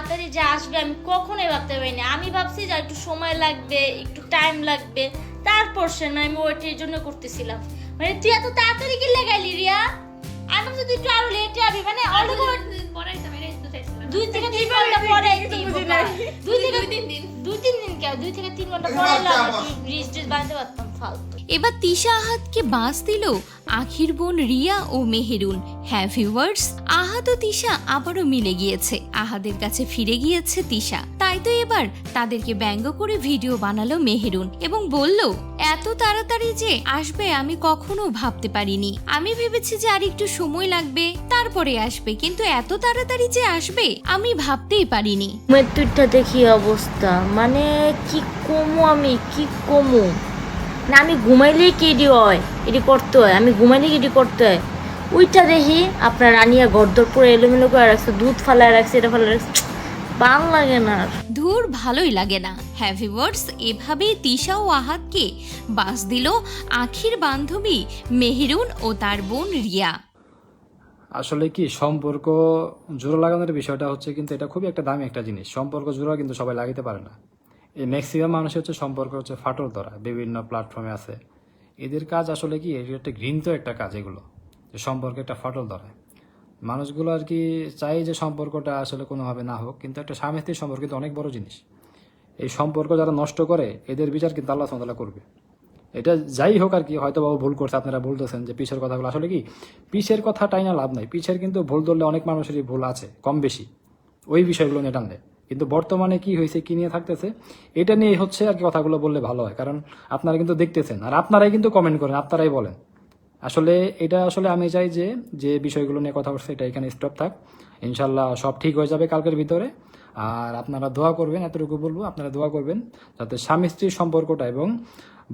তাড়াতাড়ি যে আসবে আমি কখনোই ভাবতে পারিনি। আমি ভাবছি যে একটু সময় লাগবে একটু টাইম লাগবে। তারপর সে না আমি ওইটার জন্য করতেছিলাম। মানে তুই এত তাড়াতাড়ি কি লাগাইলি রিয়া? আমি ভাবছি তুই একটু আরও লেটে আবি মানে অনেক দুই থেকে তিন ঘণ্টা পরে দুই থেকে দুই থেকে তিন দিন। দুই তিন দিন কেন? দুই থেকে তিন ঘণ্টা পরে এলে ব্রিজ ট্রিজ পারতাম ফালতু। এবার তিশা আহাদকে বাস দিল আখির বোন রিয়া ও মেহেরুন। হ্যাঁ ভিউয়ার্স আহাদ ও তিশা আবারও মিলে গিয়েছে। আহাদের কাছে ফিরে গিয়েছে তিশা। তাই তো এবার তাদেরকে ব্যঙ্গ করে ভিডিও বানালো মেহেরুন এবং বলল এত তাড়াতাড়ি যে আসবে আমি কখনো ভাবতে পারিনি। আমি ভেবেছি যে আর একটু সময় লাগবে তারপরে আসবে। কিন্তু এত তাড়াতাড়ি যে আসবে আমি ভাবতেই পারিনি। মৃত্যুটা দেখি অবস্থা। মানে কি কমু আমি? কি কমু? না আমি ঘুমাইলেই কি এডি হয়? এডি করতে হয়। আমি ঘুমাইলে কি এডি করতে হয়। ওইটা দেখি আপনার রানিয়া গদ্দর পরে এলোমেলো করে রাখছে দুধ ফালায় রাখছে এটা ফালায় রাখছে। বাং লাগে না ধুর ভালোই লাগে না। হ্যাঁ ভিউয়ার্স এভাবেই তিশা ও আহাদকে বাস দিল আখির বান্ধবী মেহেরুন ও তার বোন রিয়া। আসলে কি সম্পর্ক জোড়া লাগানোর বিষয়টা হচ্ছে কিন্তু এটা খুবই একটা দামি একটা জিনিস। সম্পর্ক জোড়া কিন্তু সবাই লাগাতে পারে না। এই ম্যাক্সিমাম মানুষের হচ্ছে সম্পর্ক হচ্ছে ফাটল ধরা, বিভিন্ন প্ল্যাটফর্মে আছে। এদের কাজ আসলে কি, এটা একটা ঘৃণিত একটা কাজ এগুলো, যে সম্পর্কে একটা ফাটল ধরায় মানুষগুলো আর কি চাই যে সম্পর্কটা আসলে কোনোভাবে না হোক, কিন্তু একটা স্বামী স্ত্রীর সম্পর্ক কিন্তু অনেক বড় জিনিস। এই সম্পর্ক যারা নষ্ট করে, এদের বিচার কিন্তু আল্লাহ সাল্লাহ করবে। এটা যাই হোক আর কি হয়তো বাবু ভুল করছে, আপনারা বলতেছেন যে পিছের কথাগুলো। আসলে কি পিছের কথা টাই না লাভ নাই পিছের কিন্তু ভুল ধরলে অনেক মানুষেরই ভুল আছে, কম বেশি। ওই বিষয়গুলো নিয়ে টানলে কিন্তু বর্তমানে কি হয়েছে, কি নিয়ে থাকতেছে, এটা নিয়ে হচ্ছে আর কি কথাগুলো বললে ভালো হয়। কারণ আপনারা কিন্তু দেখতেছেন। আর আপনারাই কিন্তু কমেন্ট করেন, আপনারাই বলেন। আসলে এটা আসলে আমি চাই যে যে বিষয়গুলো নিয়ে কথা বলছে, এটা এখানে স্টপ থাক। ইনশাল্লাহ সব ঠিক হয়ে যাবে কালকের ভিতরে। আর আপনারা দোয়া করবেন, এতটুকু বলব, আপনারা দোয়া করবেন যাতে স্বামী স্ত্রীর সম্পর্কটা এবং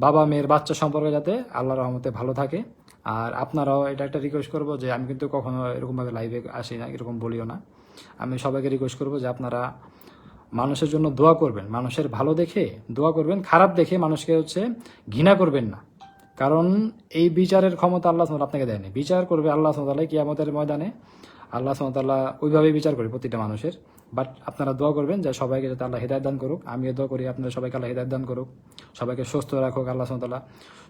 বাবা মেয়ের বাচ্চা সম্পর্ক যাতে আল্লাহর রহমতে ভালো থাকে। আর আপনারাও এটা একটা রিকোয়েস্ট করব যে, আমি কিন্তু কখনো এরকমভাবে লাইভে আসি না, এরকম বলিও না। আমি সবাইকে রিকোয়েস্ট করব যে, আপনারা মানুষের জন্য দোয়া করবেন। মানুষের ভালো দেখে দোয়া করবেন, খারাপ দেখে মানুষকে হচ্ছে ঘৃণা করবেন না। কারণ এই বিচারের ক্ষমতা আল্লাহ সুবহানাহু আপনাকে দেয়নি। বিচার করবে আল্লাহ সুমতাল্লাহ কিয়ামতের ময়দানে। আল্লাহ সুমতাল্লাহ ওইভাবেই বিচার করে প্রতিটা মানুষের। বাট আপনারা দোয়া করবেন যে সবাইকে যাতে আল্লাহ হৃদায়ত দান করুক। আমিও দোয়া করি আপনারা সবাইকে আল্লাহ হৃদায়ত দান করুক। সবাইকে সুস্থ রাখুক আল্লাহ সুমতাল্লাহ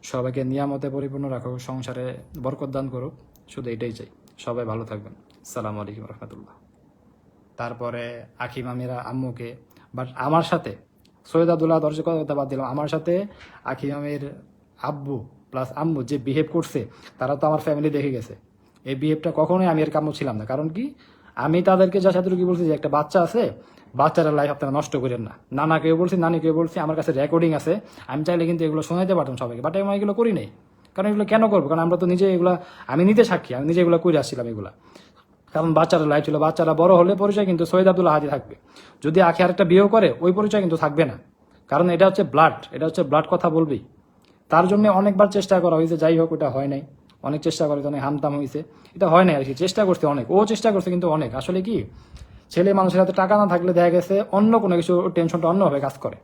সবাইকে নিয়ামতে পরিপূর্ণ রাখুক, সংসারে বরকত দান করুক। শুধু এটাই চাই। সবাই ভালো থাকবেন। সালাম আলাইকুম রহমতুল্লাহ। তারপরে আখি মামিরা আম্মুকে। বাট আমার সাথে, সৈয়দ আবদুল্লাহ দর্শক কথা বাদ দিলাম, আমার সাথে আখি মামির আব্বু প্লাস আম্মু যে বিহেভ করছে, তারা তো আমার ফ্যামিলি দেখে গেছে। এই বিহেভটা কখনোই আমি এর কাম্য ছিলাম না। কারণ কি? আমি তাদেরকে যা সাথে বলছি যে একটা বাচ্চা আছে বাচ্চারা লাইফ আপনারা নষ্ট করেন না। নানা কেউ বলছি নানি কেউ বলছি, আমার কাছে রেকর্ডিং আছে, আমি চাইলে কিন্তু এগুলো শোনাইতে পারতাম সবাইকে। বাট আমি এগুলো করি নাই। কারণ এগুলো কেন করব? কারণ আমরা তো নিজে এগুলো, আমি নিজে সাক্ষী, আমি নিজে এগুলো করে আসছিলাম এগুলা। কারণ বাচ্চারা লাইফ ছিল, বাচ্চারা বড় হলে পরিচয় কিন্তু সৈয়দ আব্দুল্লাহ হাজি থাকবে। যদি আখি আরেকটা বিয়েও করে, ওই পরিচয় কিন্তু থাকবে না। কারণ এটা হচ্ছে ব্লাড এটা হচ্ছে ব্লাড কথা বলবেই। তার জন্য অনেকবার চেষ্টা করা হয়েছে, যাই হোক, ওটা হয় নাই। অনেক চেষ্টা করে, অনেক হামতাম হয়েছে। এটা হয় নাই আর কি, চেষ্টা করছে অনেক। ও চেষ্টা করছে কিন্তু অনেক। আসলে কি? ছেলে মানুষের হাতে টাকা না থাকলে দেখা গেছে অন্য কোনো কিছু টেনশনটা অন্যভাবে কাজ করে।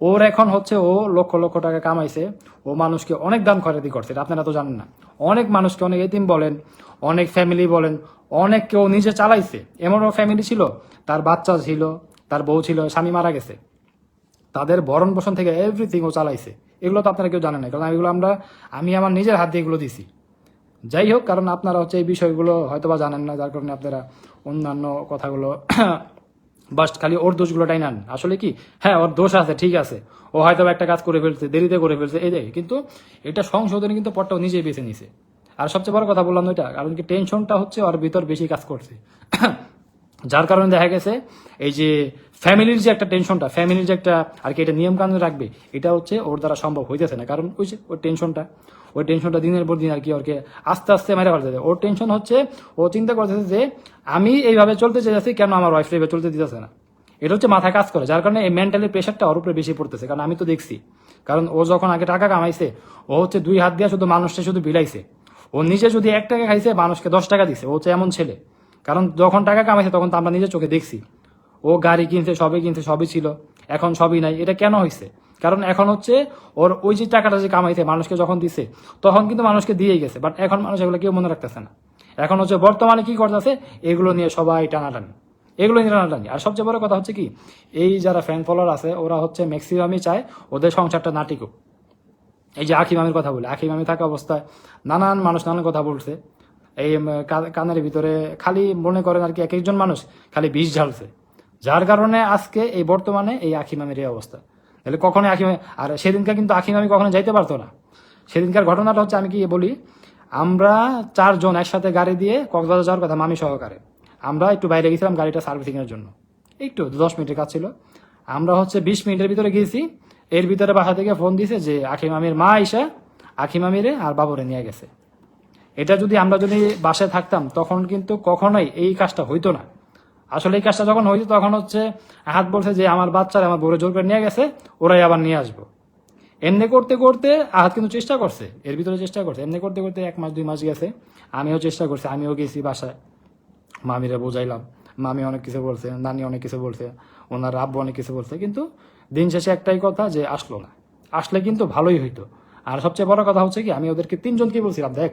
ওর এখন হচ্ছে ও লক্ষ লক্ষ টাকা কামাইছে। ও মানুষকে অনেক দান খয়রাতি করছে আপনারা তো জানেন না। অনেক মানুষকে, অনেক এতিম বলেন, অনেক ফ্যামিলি বলেন অনেক কেউ নিজে চালাইছে। এমনও ফ্যামিলি ছিল, তার বাচ্চা ছিল, তার বউ ছিল, স্বামী মারা গেছে। তাদের ভরণ পোষণ থেকে এভরিথিং ও চালাইছে। এগুলো তো আপনারা কেউ জানেন না, কারণ এগুলো আমরা, আমি আমার নিজের হাত দিয়ে এগুলো দিছি। যাই হোক, কারণ আপনারা হচ্ছে এই বিষয়গুলো হয়তো বা জানেন না, যার কারণে আপনারা অন্যান্য কথাগুলো বাস খালি ওর দোষগুলো টাই নেন আসলে কি? হ্যাঁ ওর দোষ আছে, ঠিক আছে। ও হয়তো একটা কাজ করে ফেলছে, দেরিতে করে ফেলছে, এই দেয় কিন্তু এটা সংশোধনে কিন্তু পটটা নিজে নিজেই বেছে নিছে। আর সবচেয়ে বড় কথা বললাম এটা কারণ কি টেনশনটা হচ্ছে ওর ভিতর বেশি কাজ করছে। যার কারণে দেখা গেছে, এই যে ফ্যামিলির যে একটা টেনশনটা ফ্যামিলির যে একটা, আর কি এটা নিয়মকানুন রাখবে, এটা হচ্ছে ওর দ্বারা সম্ভব হইতেছে না। কারণ ওই যে ওই টেনশনটা ওই টেনশনটা দিনের পর দিন আর কি ওরকে আস্তে আস্তে মেরে ফেলতেছে ওর টেনশন হচ্ছে, ও চিন্তা করতেছে যে, আমি এইভাবে চলতে চাইছি কেন আমার ওয়াইফ এইভাবে চলতে দিতেছে না? এটা হচ্ছে মাথায় কাজ করে, যার কারণে এই মেন্টালি প্রেশারটা ওর উপরে বেশি পড়তেছে। কারণ আমি তো দেখছি, কারণ ও যখন আগে টাকা কামাইছে, ও হচ্ছে দুই হাত দিয়ে শুধু মানুষটা শুধু বিলাইছে। ও নিজে যদি এক টাকা খাইছে, মানুষকে দশ টাকা দিছে। ও হচ্ছে এমন ছেলে। কারণ যখন টাকা কামাইছে, তখন তো আমরা নিজের চোখে দেখছি। ও গাড়ি কিনছে, সবই কিনছে, সবই ছিল। এখন সবই নাই। এটা কেন হয়েছে কারণ এখন হচ্ছে ওর ওই যে টাকাটা যে কামাইছে, মানুষকে যখন দিছে, তখন কিন্তু মানুষকে দিয়ে গেছে। বাট এখন মানুষ এগুলো কেউ মনে রাখতেছে না। এখন হচ্ছে বর্তমানে কি করতেছে? এগুলো নিয়ে সবাই টানাটানি। এগুলো নিয়ে টানাটানি। আর সবচেয়ে বড় কথা হচ্ছে কি? এই যারা ফ্যান ফলোয়ার আছে, ওরা হচ্ছে ম্যাক্সিমামই চায় ওদের সংসারটা না টিকুক। এই যে আখিম আমির কথা বলে আখিম আমি থাকা অবস্থায় নানান মানুষ নানান কথা বলছে। এই কানের ভিতরে খালি মনে করেন আর কি এক একজন মানুষ খালি বিষ ঝালছে। যার কারণে আজকে এই বর্তমানে এই আখিম আমির এই অবস্থা। তাহলে কখনোই আখিম আর সেদিনকার কিন্তু আখিম আমি কখনো যাইতে পারতো না। সেদিনকার ঘটনাটা হচ্ছে আমি কি বলি, আমরা চারজন একসাথে গাড়ি দিয়ে কক্সবাজার যাওয়ার কথা মামি সহকারে। আমরা একটু বাইরে গেছিলাম গাড়িটা সার্ভিসিংয়ের জন্য। একটু দশ মিনিটের কাজ ছিল। আমরা হচ্ছে বিশ মিনিটের ভিতরে গিয়েছি এর ভিতরে বাসা থেকে ফোন দিছে যে আখিম আমির মা আইসা আখিম আমিরে আর বাবুরে নিয়ে গেছে। এটা যদি আমরা যদি বাসায় থাকতাম, তখন কিন্তু কখনোই এই কাজটা হইতো না। আসলে এই কাজটা যখন হইতো তখন হচ্ছে হাত বলছে যে, আমার বাচ্চারা আমার বড় জোর করে নিয়ে গেছে, ওরাই আবার নিয়ে আসব। এমনি করতে করতে আহাত কিন্তু চেষ্টা করছে, এর ভিতরে চেষ্টা করছে। এমনি করতে করতে এক মাস, দুই মাস গেছে, আমিও চেষ্টা করছি, আমিও গেছি বাসায়। মামিরা বোঝাইলাম, মামি অনেক কিছু বলছে, নানি অনেক কিছু বলছে, ওনার আব্বু অনেক কিছু বলছে। কিন্তু দিন শেষে একটাই কথা যে, আসলো না। আসলে কিন্তু ভালোই হইতো। আর সবচেয়ে বড় কথা হচ্ছে কি, আমি ওদেরকে তিনজনকে বলছিলাম, দেখ,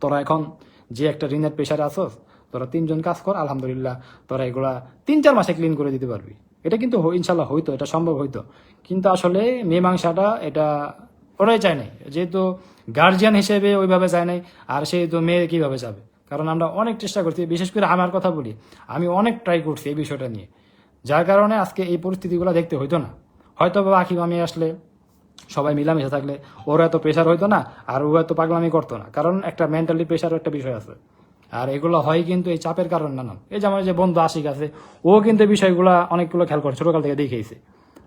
তোরা এখন যে একটা ঋণের পেশারে আসস তোরা তিনজন কাজ কর, আলহামদুলিল্লাহ তোরা এগুলা তিন, চার মাসে ক্লিন করে দিতে পারবি। এটা কিন্তু ইনশাল্লাহ হইতো, এটা সম্ভব হইতো। কিন্তু আসলে মীমাংসাটা এটা ওরাই চায় নাই। যেহেতু গার্জিয়ান হিসেবে ওইভাবে চায় নাই, আর সেহেতু মেয়ে কীভাবে যাবে? কারণ আমরা অনেক চেষ্টা করছি, বিশেষ করে আমার কথা বলি, আমি অনেক ট্রাই করছি এই বিষয়টা নিয়ে। যার কারণে আজকে এই পরিস্থিতিগুলো দেখতে হইতো না। হয়তো বা আখি মামি আসলে সবাই মিলামিশে থাকলে, ওরা এত প্রেশার হইতো না, আর ও এত পাগলামি করতো না। কারণ একটা মেন্টালি প্রেশারও একটা বিষয় আছে। আর এগুলো হয় কিন্তু এই চাপের কারণ না না এই যে আমার যে বন্ধু আশিক আছে, ও কিন্তু বিষয়গুলো অনেকগুলো খেয়াল করে, ছোটকাল থেকে দেখেছে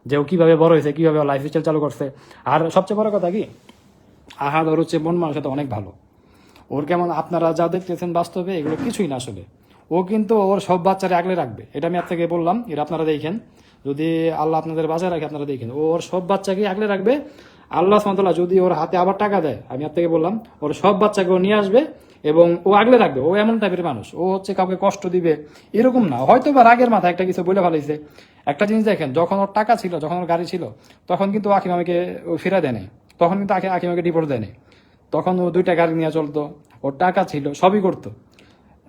যে ও কীভাবে বড় হয়েছে, কীভাবে লাইফ স্টাইল চালু করছে। আর সবচেয়ে বড় কথা কি? আহাদ ওর হচ্ছে মন মানুষের অনেক ভালো। ওর কেমন আপনারা যা দেখতেছেন বাস্তবে, এগুলো কিছুই না আসলে। ও কিন্তু ওর সব বাচ্চারা আগলে রাখবে। এটা আমি আপনাকে বললাম এটা আপনারা দেখেন। যদি আল্লাহ আপনাদের বাজায় রাখে, আপনারা দেখেন। ওর সব বাচ্চাকে আগলে রাখবে। আল্লাহ সামতলা যদি ওর হাতে আবার টাকা দেয়, আমি আপনাকে বললাম, ওর সব বাচ্চাকে ও নিয়ে আসবে। এবং ও আগলে রাখবে ও এমন টাইপের মানুষ, ও হচ্ছে কাউকে কষ্ট দিবে, এরকম না। হয়তো বা রাগের মাথায় একটা কিছু বলে ফেলাইছে। একটা জিনিস দেখেন, যখন ওর টাকা ছিল, যখন ওর গাড়ি ছিল, তখন কিন্তু আকিম আমাকে ফেরা দেয় তখন কিন্তু আকি আকিম আমাকে ডিভোর্স দেয় তখন ও দুইটা গাড়ি নিয়ে চলতো, ওর টাকা ছিল, সবই করতো।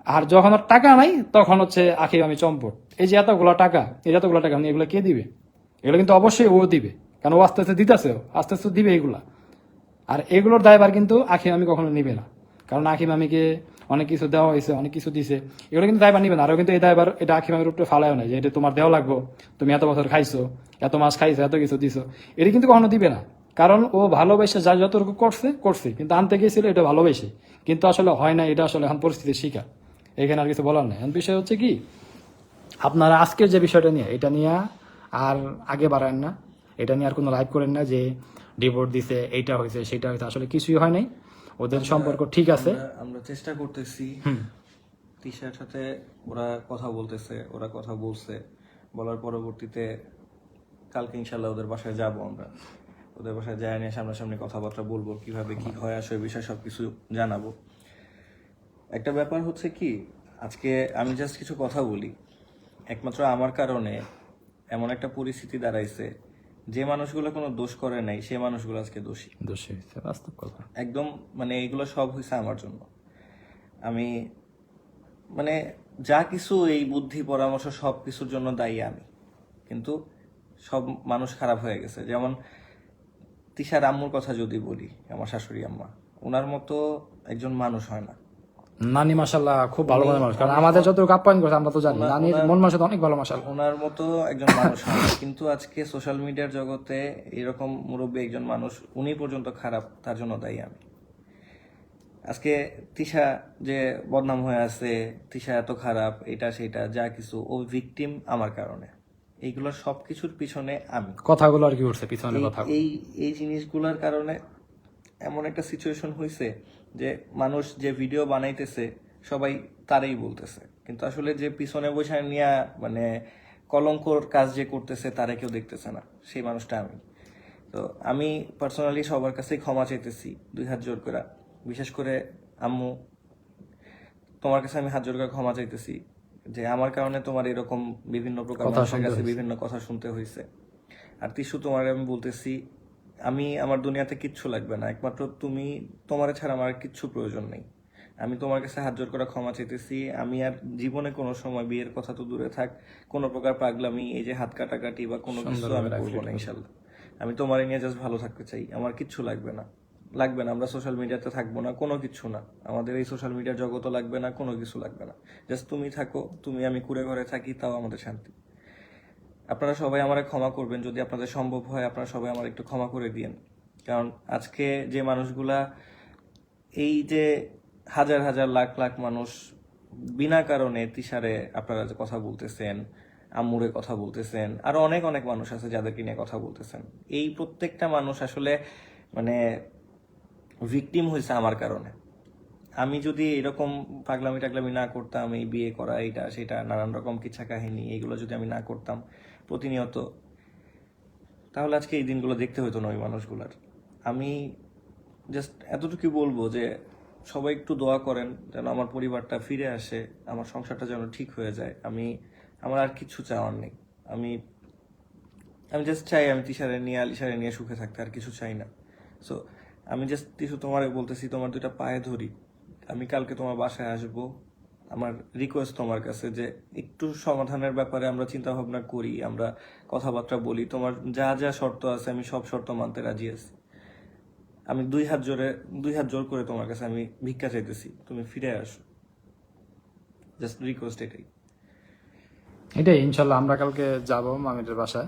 আর যখন ওর টাকা নাই, তখন হচ্ছে আখি আমি চম্পট। এই যে এতগুলো টাকা, এই এতগুলো টাকা আমি এগুলো কে দিবে? এগুলো কিন্তু অবশ্যই ও দিবে, কারণ ও আস্তে আস্তে দিতেছে আস্তে আস্তে দিবে এগুলা। আর এগুলোর দায়ভার কিন্তু আখি আমি কখনো নিবে না। কারণ আখি মামিকে অনেক কিছু দেওয়া হয়েছে, অনেক কিছু দিছে। এগুলো কিন্তু দায়ভার নিবে না। আরও কিন্তু এই দায়ভার, এটা আখি মামির উপরে ফালায়ও না যে এটা তোমার দেওয়া লাগবো, তুমি এত বছর খাইছো, এত মাস খাইছো, এত কিছু দিছো। এটা কিন্তু কখনো দিবে না। কারণ ও ভালোবেসে যা যতটুকু করছে করছে। কিন্তু আনতে গিয়েছিল এটা ভালোবেসে। কিন্তু আসলে হয় না এটা আসলে এখন পরিস্থিতির শিকার। এখানে আর কিছু বলার নেই। এখন বিষয় হচ্ছে কি, আপনারা আজকের যে বিষয়টা নিয়ে, এটা নিয়ে আর আগে বাড়ান না। এটা নিয়ে আর কোনো লাইভ করেন না যে ডিভোর্স দিছে, এইটা হয়েছে, সেটা হয়েছে। আসলে কিছুই হয় নাই। ওদের সম্পর্ক ঠিক আছে। আমরা- চেষ্টা করতেছি। তিশার সাথে ওরা কথা বলতেছে ওরা কথা বলছে। বলার পরবর্তীতে কালকে ইনশাল্লাহ ওদের বাসায় যাব আমরা। ওদের বাসায় যায় নিয়ে সামনাসামনি কথাবার্তা বলব কীভাবে কি হয় আসলে বিষয়ে সবকিছু জানাব। একটা ব্যাপার হচ্ছে কি আজকে আমি জাস্ট কিছু কথা বলি। একমাত্র আমার কারণে এমন একটা পরিস্থিতি দাঁড়াইছে যে মানুষগুলো কোনো দোষ করে নাই সে মানুষগুলো আজকে দোষী। দোষী হয়েছে বাস্তব কথা। একদম মানে এগুলো সব হয়েছে আমার জন্য। আমি মানে যা কিছু এই বুদ্ধি পরামর্শ সব কিছুর জন্য দায়ী আমি। কিন্তু সব মানুষ খারাপ হয়ে গেছে। যেমন তিশার আম্মুর কথা যদি বলি আমার শাশুড়ি আম্মা ওনার মতো একজন মানুষ হয় না। নানি মাসাল্লাহ খুব ভালো মনের মানুষ। কারণ আমাদের যত আপ্যায়ন করছে আমরা তো জানি। নানির মন মানুষ অনেক ভালো মাসাল্লাহ ওনার মতো একজন মানুষ কিন্তু আজকে সোশ্যাল মিডিয়ার জগতে এরকম মুরব্বী একজন মানুষ উনি পর্যন্ত খারাপ তার জন্য দায়ী আমি। আজকে তিশা যে বদনাম হয়ে আছে তিশা এত খারাপ এটা সেটা যা কিছু ও ভিকটিম আমার কারণে। এইগুলো সব কিছুর পিছনে আমি। কথাগুলো আর কি উঠছে পিছনে কথা এই এই জিনিসগুলোর কারণে এমন একটা সিচুয়েশন হয়েছে যে মানুষ যে ভিডিও বানাইতেছে সবাই তারই বলতেছে। কিন্তু আসলে যে পিছনে বসে নিয়ে মানে কলঙ্কর কাজ যে করতেছে তারা কেউ দেখতেছে না। সেই মানুষটা আমি। তো আমি পার্সোনালি সবার কাছেই ক্ষমা চাইতেছি দুই হাত জোর করে বিশেষ করে আম্মু তোমার কাছে আমি হাত জোর করে ক্ষমা চাইতেছি যে আমার কারণে তোমার এরকম বিভিন্ন প্রকার মানুষের কাছে বিভিন্ন কথা শুনতে হয়েছে আর তিসু তোমার আমি বলতেছি আমি আমার দুনিয়াতে কিচ্ছু লাগবে না। একমাত্র তুমি তোমার ছাড়া আমার কিচ্ছু প্রয়োজন নেই। আমি তোমার কাছে হাত জোর করে ক্ষমা চাইতেছি। আমি আর জীবনে কোনো সময় বিয়ের কথা তো দূরে থাক। কোনো প্রকার পাগলামি এই যে হাত কাটাকাটি বা কোনো কিছু আমি করব না ইনশাল্লাহ। আমি তোমার নিয়ে জাস্ট ভালো থাকতে চাই। আমার কিচ্ছু লাগবে না। লাগবে না আমরা সোশ্যাল মিডিয়াতে থাকব না কোনো কিছু না। আমাদের এই সোশ্যাল মিডিয়ার জগতও লাগবে না কোনো কিছু লাগবে না। জাস্ট তুমি থাকো তুমি আমি কুড়ে ঘরে থাকি তাও আমাদের শান্তি। আপনারা সবাই আমারে ক্ষমা করবেন, যদি আপনাদের সম্ভব হয়, আপনারা সবাই আমার একটু ক্ষমা করে দিয়েন। কারণ আজকে যে মানুষগুলা, এই যে হাজার হাজার লাখ লাখ মানুষ বিনা কারণে তিসারে আপনারা যে কথা বলতেছেন, আম্মুরে কথা বলতেছেন, আরও অনেক অনেক মানুষ আছে যাদেরকে নিয়ে কথা বলতেছেন। এই প্রত্যেকটা মানুষ আসলে মানে ভিকটিম হয়েছে আমার কারণে। আমি যদি এরকম পাগলামি টাগলামি না করতাম, এই বিয়ে করা, এইটা, সেটা, নানান রকম কিচ্ছা কাহিনী এগুলো যদি আমি না করতাম প্রতিনিয়ত। তাহলে আজকে এই দিনগুলো দেখতে হতো না ওই মানুষগুলার। আমি জাস্ট এতটুকু বলব যে, সবাই একটু দোয়া করেন যেন আমার পরিবারটা ফিরে আসে, আমার সংসারটা যেন ঠিক হয়ে যায়। আমি, আমার আর কিছু চাওয়ার নেই। আমি আমি জাস্ট চাই আমি তিশারে নিয়ে, আলিশারে নিয়ে সুখে থাকতে, আর কিছু চাই না। সো আমি জাস্ট কিছু তোমার বলতেছি, তোমার দুইটা পায়ে ধরি। আমি কালকে তোমার বাসায় আসব। আমার রিকোয়েস্ট তোমার কাছে যে একটু সমাধানের ব্যাপারে আমরা চিন্তা ভাবনা করি, আমরা কথাবার্তা বলি। তোমার যা যা শর্ত আছে, আমি সব শর্ত মানতে রাজি আছি। আমি দুই হাত জোরে, দুই হাত জোর করে তোমার কাছে আমি ভিক্ষা চাইতেছি। তুমি ফিরে আসো। জাস্ট রিকোয়েস্ট এটাই। এটাই, ইনশাল্লাহ আমরা কালকে যাব মামিদের বাসায়।